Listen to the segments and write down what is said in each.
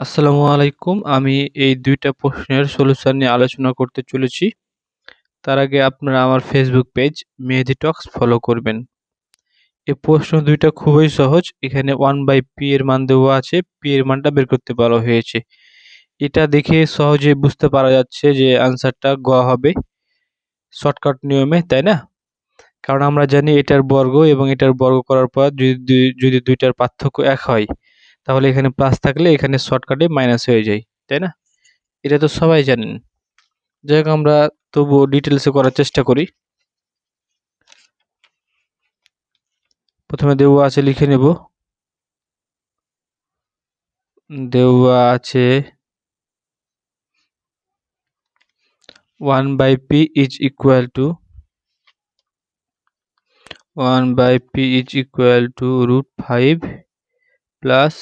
আসসালামু আলাইকুম। আমি এই দুইটা প্রশ্নের সলিউশন নিয়ে আলোচনা করতে চলেছি। তার আগে আপনারা আমার Facebook page Mehedi talks follow করবেন। এই প্রশ্ন দুইটা খুবই সহজ। এখানে ওয়ান বাই পি এর মান দেওয়া আছে। পি এর মানটা বের করতে বলা হয়েছে। এটা দেখে সহজে বুঝতে পারা যাচ্ছে যে আনসারটা গ হবে। শর্টকাট নিয়মে, তাই না? কারণ আমরা জানি এটার বর্গ এবং এটার বর্গ করার পর যদি যদি দুইটার পার্থক্য এক হয় তাহলে এখানে প্লাস থাকলে এখানে শর্টকাটে মাইনাস হয়ে যায়, তাই না? এটা তো সবাই জানেন। যাই হোক, আমরা তবুও ডিটেলসে করার চেষ্টা করি। প্রথমে দেওয়া আছে লিখে নেব। দেওয়া আছে one by P is equal to one by P is equal to root five plus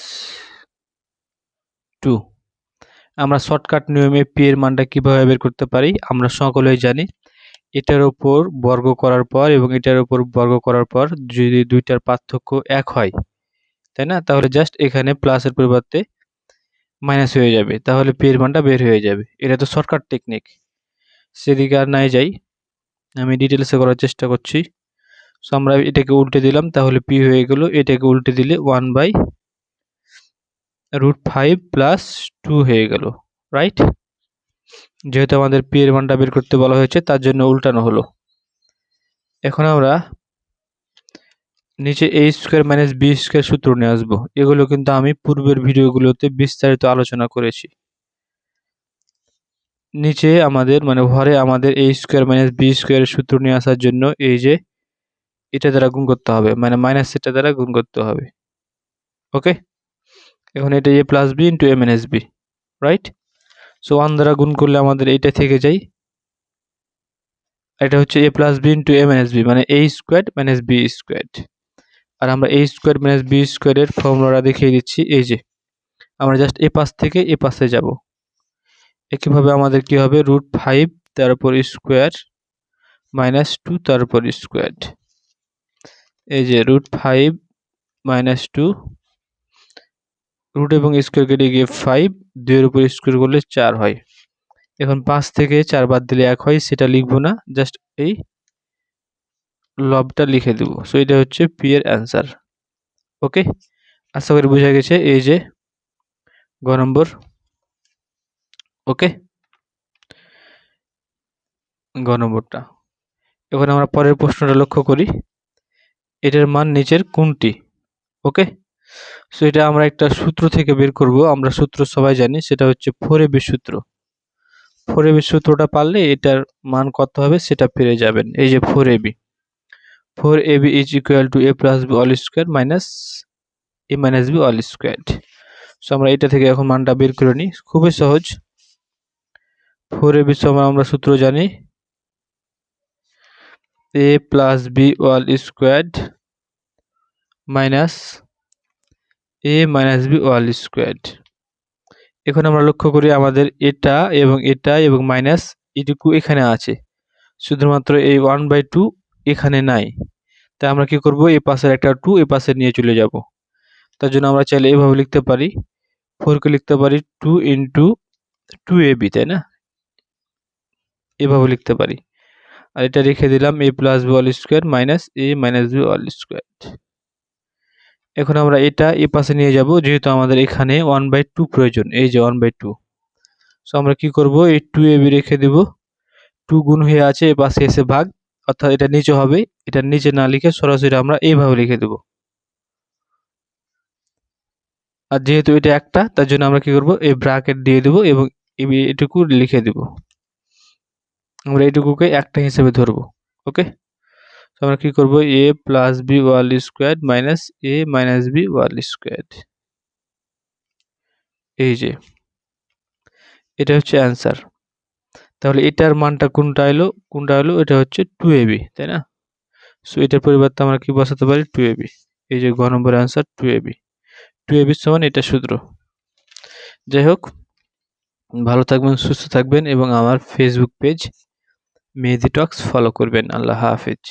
two আমরা শর্টকাট নিয়মে পি এর মানটা কীভাবে বের করতে পারি? আমরা সকলেই জানি এটার উপর বর্গ করার পর এবং এটার উপর বর্গ করার পর যদি দুইটার পার্থক্য এক হয়, তাই না? তাহলে জাস্ট এখানে প্লাসের পরিবর্তে মাইনাস হয়ে যাবে। তাহলে পি এর মানটা বের হয়ে যাবে। এটা তো শর্টকাট টেকনিক সেদিকে আর নাই যাই। আমি ডিটেলসে করার চেষ্টা করছি। সো আমরা এটাকে উল্টে দিলাম, তাহলে পি হয়ে গেল। এটাকে উল্টে দিলে one by root five plus two হয়ে গেল রাইট যেহেতু আমাদের পি এর মানটা বের করতে বলা হয়েছে, তার জন্য উল্টানো হলো। এখন আমরা নিচে A square minus B square সূত্র নিয়ে আসব। এগুলো কিন্তু আমি পূর্বের ভিডিওগুলোতে বিস্তারিত আলোচনা করেছি। নিচে আমাদের মানে ঘরে আমাদের এ স্কোয়ার মাইনাস বি স্কোয়ারের সূত্র নিয়ে আসার জন্য এই যে এটা দ্বারা গুণ করতে হবে মানে মাইনাস এটা দ্বারা গুণ করতে হবে। ওকে এখন এটা A plus B into A minus B right so one দ্বারা গুণ করলে আমাদের এইটা থেকে যায় এটা হচ্ছে A plus B into A minus B মানে A square minus B square আর আমরা এ স্কোয়ার মাইনাস বি স্কোয়ারের ফর্মুলাটা দেখিয়ে দিচ্ছি, এই যে। আমরা জাস্ট এ পাশ থেকে এ পাশে যাব। একইভাবে আমাদের কি হবে? রুট ফাইভ তারপর স্কোয়ার মাইনাস টু তারপর স্কোয়ার এই যে root five minus two root এবং স্কোয়ার কেটে গিয়ে ফাইভ দুইয়ের উপর স্কোয়ার করলে চার হয়। এখন পাঁচ থেকে চার বাদ দিলে এক হয়, সেটা লিখব না জাস্ট এই লবটা লিখে দেব। সো এটা হচ্ছে পি এর অ্যান্সার ওকে আশা করি বোঝা গেছে, এই যে গ নম্বর। ওকে গ নম্বরটা। এখন আমরা পরের প্রশ্নটা লক্ষ্য করি। এটার মান নিচের কোনটি? ওকে সো এটা আমরা একটা সূত্র থেকে বের করব। আমরা সূত্র সবাই জানি, সেটা হচ্ছে ফোর এবি সূত্র। ফোর এবি সূত্রটা পারলে এটার মান কত হবে সেটা পেরে যাবেন। এই যে four AB four AB is equal to A plus B whole square minus A minus B whole square so আমরা এটা থেকে এখন মানটা বের করে নিই। খুবই সহজ। ফোর এবি সময় আমরা সূত্র জানি। A plus B whole square minus A minus B whole square এখন আমরা লক্ষ্য করি আমাদের এটা এবং এটা এবং মাইনাস এটুকু এখানে আছে। শুধুমাত্র এই ওয়ান বাই টু এখানে নাই। তাই আমরা কি করব? এ পাশের একটা টু এ পাশে নিয়ে চলে যাব। তার জন্য আমরা চাইলে এভাবে লিখতে পারি। ফোরকে লিখতে পারি two into two A B তাই না? এভাবে লিখতে পারি। আর এটা রেখে দিলাম A plus B whole square minus A minus B whole square এখন আমরা এটা এ পাশে নিয়ে যাব, যেহেতু আমাদের এখানে ওয়ান বাই টু প্রয়োজন, এই যে ওয়ান বাই টু সো আমরা কি করব? এই টু এ বি রেখে দেব। টু গুণ হয়ে আছে, এ পাশে এসে ভাগ, অর্থাৎ এটা নিচে হবে, এটা নিচে না লিখে সরাসরি আমরা এইভাবে লিখে দেব। আর যেহেতু এটা একটা, তার জন্য আমরা কি করব? এই ব্রাকেট দিয়ে দেব এবং এটুকু লিখে দেব। আমরা এটুকুকে একটা হিসেবে ধরবো ওকে আমরা কি করব? A plus B whole square minus A minus B whole square এই যে, এটা হচ্ছে অ্যান্সার তাহলে এটার মানটা কোনটা এলো? কোনটা এলো? এটা হচ্ছে টু এবি তাই না? সো এটার পরিবর্তে আমরা কি বসাতে পারি? টু এবি এই যে, গ number answer two AB two এবির সমান এটা সূত্র। যাই হোক, ভালো থাকবেন, সুস্থ থাকবেন এবং আমার Facebook page Mehedi talks follow করবেন। আল্লাহ হাফিজ।